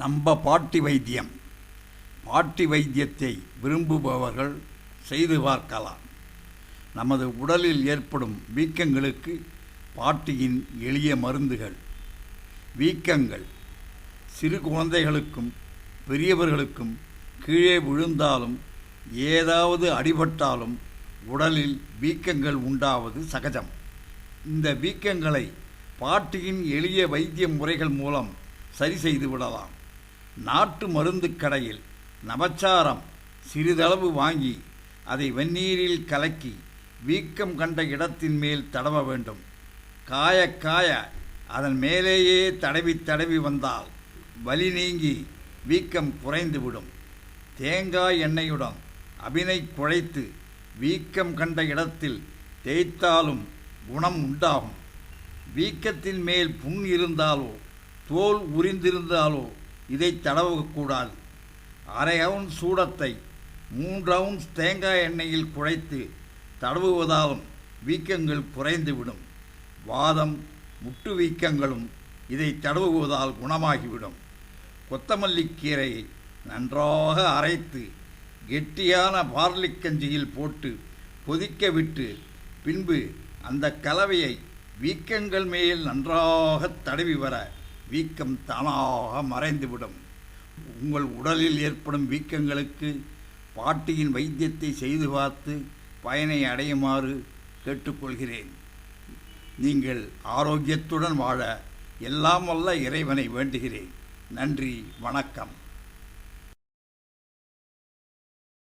நம்ம பாட்டி வைத்தியம் பாட்டி வைத்தியத்தை விரும்புபவர்கள் செய்து பார்க்கலாம். நமது உடலில் ஏற்படும் வீக்கங்களுக்கு பாட்டியின் எளிய மருந்துகள். வீக்கங்கள் சிறு குழந்தைகளுக்கும் பெரியவர்களுக்கும் கீழே விழுந்தாலும் ஏதாவது அடிபட்டாலும் உடலில் வீக்கங்கள் உண்டாவது சகஜம். இந்த வீக்கங்களை பாட்டியின் எளிய வைத்திய முறைகள் மூலம் சரி செய்து விடலாம். நாட்டு மருந்து கடையில் நவச்சாரம் சிறிதளவு வாங்கி அதை வெந்நீரில் கலக்கி வீக்கம் கண்ட இடத்தின் மேல் தடவ வேண்டும். காய காய அதன் மேலேயே தடவி தடவி வந்தால் வலி நீங்கி வீக்கம் குறைந்துவிடும் தேங்காய் எண்ணெயுடன் அபினை குழைத்து வீக்கம் கண்ட இடத்தில் தேய்த்தாலும் குணம் உண்டாகும். வீக்கத்தின் மேல் புண் இருந்தாலோ தோல் உரிந்திருந்தாலோ இதை தடவக்கூடாது. அரை அவுன்ஸ் சூடத்தை மூன்று அவுன்ஸ் தேங்காய் எண்ணெயில் குழைத்து தடவுவதாலும் வீக்கங்கள் குறைந்துவிடும். வாதம் முட்டு வீக்கங்களும் இதை தடவுவதால் குணமாகிவிடும். கொத்தமல்லி கீரையை நன்றாக அரைத்து கெட்டியான பார்லிக் கஞ்சியில் போட்டு கொதிக்க விட்டு பின்பு அந்த கலவையை வீக்கங்கள் மேல் நன்றாக தடவி வர வீக்கம் தானாக மறைந்துவிடும். உங்கள் உடலில் ஏற்படும் வீக்கங்களுக்கு பாட்டியின் வைத்தியத்தை செய்து பார்த்து பயனை அடையுமாறு கேட்டுக்கொள்கிறேன். நீங்கள் ஆரோக்கியத்துடன் வாழ எல்லாம் வல்ல இறைவனை வேண்டுகிறேன். நன்றி வணக்கம்.